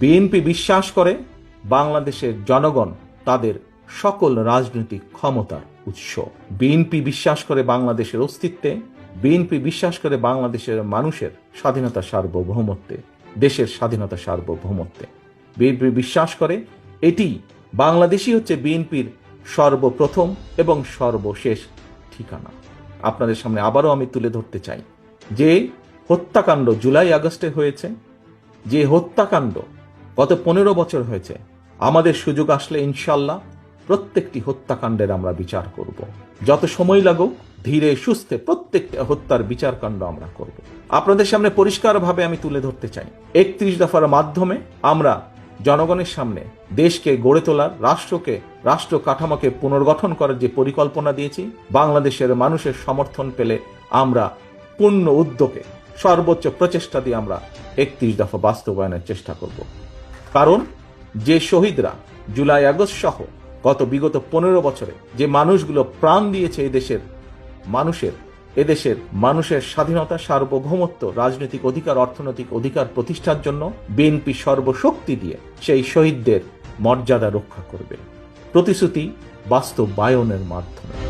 BNP বিশ্বাস করে, বাংলাদেশের জনগণ তাদের সকল রাজনৈতিক ক্ষমতার উৎস। বিএনপি বিশ্বাস করে বাংলাদেশের অস্তিত্বে, বিএনপি বিশ্বাস করে বাংলাদেশের মানুষের স্বাধীনতা সার্বভৌমত্বে, দেশের স্বাধীনতা সার্বভৌমত্বে। বিএনপি বিশ্বাস করে, এটি বাংলাদেশই হচ্ছে বিএনপির সর্বপ্রথম এবং সর্বশেষ ঠিকানা। আপনাদের সামনে আবারও আমি তুলে ধরতে চাই যে, হত্যাকাণ্ড জুলাই আগস্টে হয়েছে। যে হত্যাকাণ্ড গত পনেরো বছর হয়েছে। আমাদের সুযোগ আসলে ইনশাল্লাহ প্রত্যেকটি হত্যাকাণ্ডের আমরা বিচার করব। যত সময় লাগুক, ধীরে সুস্থে প্রত্যেকটা হত্যার বিচারকাণ্ড আমরা করব। আপনাদের সামনে পরিষ্কারভাবে আমি তুলে ধরতে চাই। একত্রিশ দফার মাধ্যমে আমরা জনগণের সামনে দেশকে গড়ে তোলার, রাষ্ট্রকে, রাষ্ট্র কাঠামোকে পুনর্গঠন করার যে পরিকল্পনা দিয়েছি, বাংলাদেশের মানুষের সমর্থন পেলে আমরা পূর্ণ উদ্যোগে সর্বোচ্চ প্রচেষ্টা দিয়ে আমরা একত্রিশ দফা বাস্তবায়নের চেষ্টা করব। কারণ যে শহীদরা জুলাই আগস্ট সহ গত বিগত পনেরো বছরে যে মানুষগুলো প্রাণ দিয়েছে এই দেশের মানুষের, এদেশের মানুষের স্বাধীনতা, সার্বভৌমত্ব, রাজনৈতিক অধিকার, অর্থনৈতিক অধিকার প্রতিষ্ঠার জন্য বিএনপি সর্বশক্তি দিয়ে সেই শহীদদের মর্যাদা রক্ষা করবে। প্রতিশ্রুতি বাস্তবায়নের মাধ্যমে।